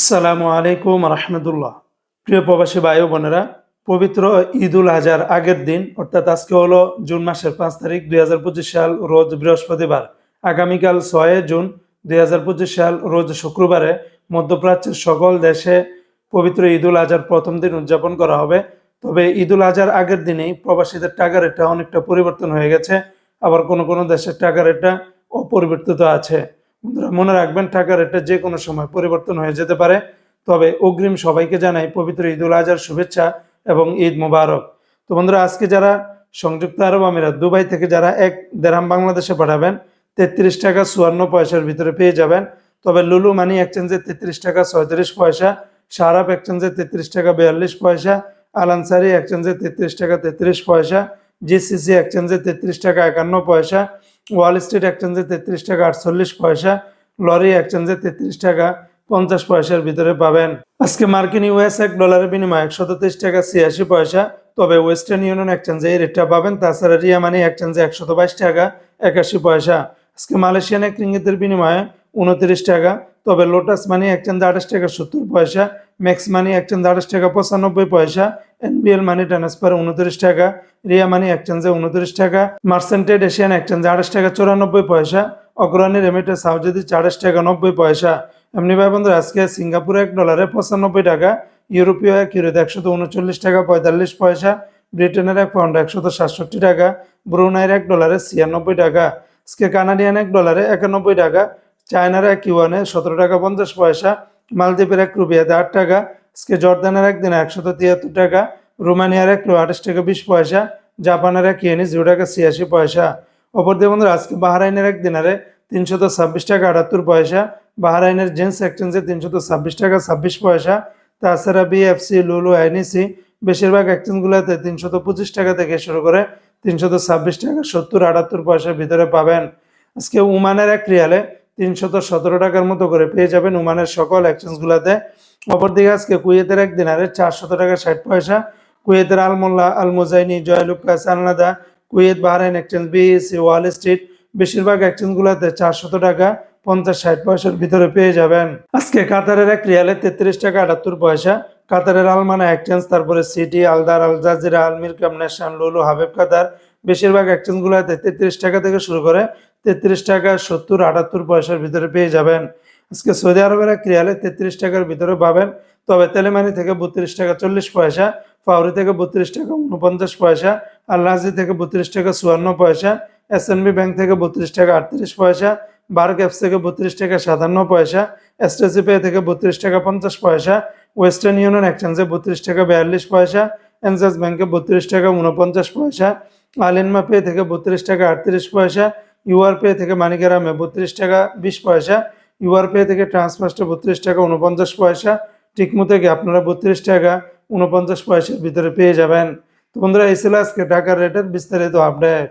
আসসালামু আলাইকুম রহমতুল্লাহ। প্রিয় প্রবাসী ভাই বোনেরা, পবিত্র ঈদ উল আজহার আগের দিন, অর্থাৎ আজকে হলো জুন মাসের পাঁচ তারিখ দুই হাজার পঁচিশ সাল, রোজ বৃহস্পতিবার। আগামীকাল ছয় জুন দুই হাজার পঁচিশ সাল, রোজ শুক্রবারে মধ্যপ্রাচ্যের সকল দেশে পবিত্র ঈদ উল আজহার প্রথম দিন উদযাপন করা হবে। তবে ঈদ উল আজহার আগের দিনেই প্রবাসীদের টাকা রেটটা অনেকটা পরিবর্তন হয়ে গেছে। আবার কোনো কোনো দেশের টাকা রেটটা অপরিবর্তিত আছে। বন্ধুরা, মনে রাখবেন টাকা রেটটা যে কোনো সময় পরিবর্তন হয়ে যেতে পারে। তবে অগ্রিম সবাইকে জানাই পবিত্র ঈদ উল আজহার শুভেচ্ছা এবং ঈদ মুবারক। তো বন্ধুরা, আজকে যারা সংযুক্ত আরব আমিরাত, দুবাই থেকে যারা এক দেড়হাম বাংলাদেশে পাঠাবেন, তেত্রিশ টাকা চুয়ান্ন পয়সার ভিতরে পেয়ে যাবেন। তবে লুলু মানি এক্সচেঞ্জে তেত্রিশ টাকা ছয়ত্রিশ পয়সা সারাপ এক্সচেঞ্জে তেত্রিশ টাকা বিয়াল্লিশ পয়সা, আলানসারি এক্সচেঞ্জে তেত্রিশ টাকা তেত্রিশ পয়সা, জিসিসি এক্সচেঞ্জে তেত্রিশ টাকা একান্ন পয়সা ওয়াল স্ট্রিট এক্সচেঞ্জে তেত্রিশ টাকা আটচল্লিশ পয়সা লরি এক্সচেঞ্জে তেত্রিশ টাকা পঞ্চাশ পয়সার ভিতরে পাবেন। আজকে মার্কিন ইউএস এক ডলারের বিনিময়ে একশো তেত্রিশ টাকা ছিয়াশি পয়সা, তবে ওয়েস্টার্ন ইউনিয়ন এক্সচেঞ্জে এই রেটটা পাবেন। তাছাড়া রিয়া মানি এক্সচেঞ্জে একশত বাইশ টাকা একাশি পয়সা। আজকে মালয়েশিয়ান এক রিঙ্গিতের বিনিময়ে উনত্রিশ টাকা তবে লোটাস মানি এক্সচেঞ্জে আঠাশ টাকা সত্তর পয়সা ম্যাক্স মানি এক্সচেঞ্জে আঠাশ টাকা পঁচানব্বই পয়সা এনবিএল মানি ট্রান্সফার উনত্রিশ টাকা রিয়া মানি এক্সচেঞ্জে উনত্রিশ টাকা মার্সেন্টেড এশিয়ান এক্সচেঞ্জে আঠাশ টাকা চুরানব্বই পয়সা অগ্রণী রেমিটে সাউজিদি আঠাশ টাকা নব্বই পয়সা। এমনি ভাই বন্ধুরা, আজকে সিঙ্গাপুর এক ডলারে পঁচানব্বই টাকা ইউরোপীয় এক, ইউরোতে একশত উনচল্লিশ টাকা পঁয়তাল্লিশ পয়সা ব্রিটেনের এক পাউন্ড একশত সাতষট্টি টাকা ব্রুনাইয়ের এক ডলারে ছিয়ানব্বই টাকা। আজকে কানাডিয়ান এক ডলারে একানব্বই টাকা চায়নার এক ইউয়ানে সতেরো টাকা পঞ্চাশ পয়সা, মালদ্বীপের এক রুপিয়াতে আট টাকা, আজকে জর্দানের একদিনে একশত তিয়াত্তর টাকা, রোমানিয়ার এক আঠাশ টাকা বিশ পয়সা, জাপানের এক ইয়েনি জিরো টাকা ছিয়াশি পয়সা। অপরদিকে বন্ধুরা, আজকে বাহারাইনের এক দিনারে তিনশত ছাব্বিশ টাকা আটাত্তর পয়সা, বাহারাইনের জেন্স এক্সচেঞ্জে তিনশত ছাব্বিশ টাকা ছাব্বিশ পয়সা, তাছাড়া বিএফসি লুলু আইনিসি বেশিরভাগ এক্সচেঞ্জগুলোতে তিনশত পঁচিশ টাকা থেকে শুরু করে তিনশত ছাব্বিশ টাকা সত্তর আটাত্তর পয়সার ভিতরে পাবেন। আজকে উমানের এক রিয়ালে তিনশত সতেরো টাকার মতো করে পেয়ে যাবেন উমানের সকল এক্সচেঞ্জগুলোতে অপরদিকে আজকে কুয়েতের এক দিনারে চারশত টাকা ষাট পয়সা। কুয়েতের Almulla Al Muzaini Joyalukkas আলনাদা Kuwait, Bahrain exchange BSC Wall Street বেশিরভাগ এক্সচেঞ্জগুলোতে চারশত টাকা পঞ্চাশ ষাট পয়সার ভিতরে পেয়ে যাবেন। আজকে কাতারের এক রিয়ালে তেত্রিশ টাকা আটাত্তর পয়সা। কাতারের আলমানা এক্সচেঞ্জ তারপরে City Aldar Al Jazeera Almir কামনেশন Lulu হাবেব কাতার বেশিরভাগ এক্সচেঞ্জগুলোতে তেত্রিশ টাকা থেকে শুরু করে তেত্রিশ টাকা, সত্তর, আটাত্তর পয়সার ভিতরে পেয়ে যাবেন। আজকে সৌদি আরবের এক তেত্রিশ টাকার ভিতরে পাবেন। তবে তেলেমানি থেকে বত্রিশ টাকা চল্লিশ পয়সা, ফাউরি থেকে বত্রিশ টাকা উনপঞ্চাশ পয়সা আল্লাহাজি থেকে বত্রিশ টাকা চুয়ান্ন পয়সা এসএনবি ব্যাংক থেকে বত্রিশ টাকা আটত্রিশ পয়সা বার ক্যাপস থেকে বত্রিশ টাকা সাতান্ন পয়সা এসটিসি পে থেকে বত্রিশ টাকা পঞ্চাশ পয়সা, ওয়েস্টার্ন ইউনিয়ন এক্সচেঞ্জে বত্রিশ টাকা বিয়াল্লিশ পয়সা এনসাস ব্যাংকে বত্রিশ টাকা উনপঞ্চাশ পয়সা আলিনমা পে থেকে বত্রিশ টাকা আটত্রিশ পয়সা, ইউআর পে থেকে মানিকেরামে বত্রিশ টাকা বিশ পয়সা, ইউআর পে থেকে ট্রান্সফার্স্টে বত্রিশ টাকা উনপঞ্চাশ পয়সা, টিকমু থেকে আপনারা বত্রিশ টাকা উনপঞ্চাশ পয়সার ভিতরে পেয়ে যাবেন। তো বন্ধুরা, এই ছিল আজকে টাকার রেটের বিস্তারিত আপডেট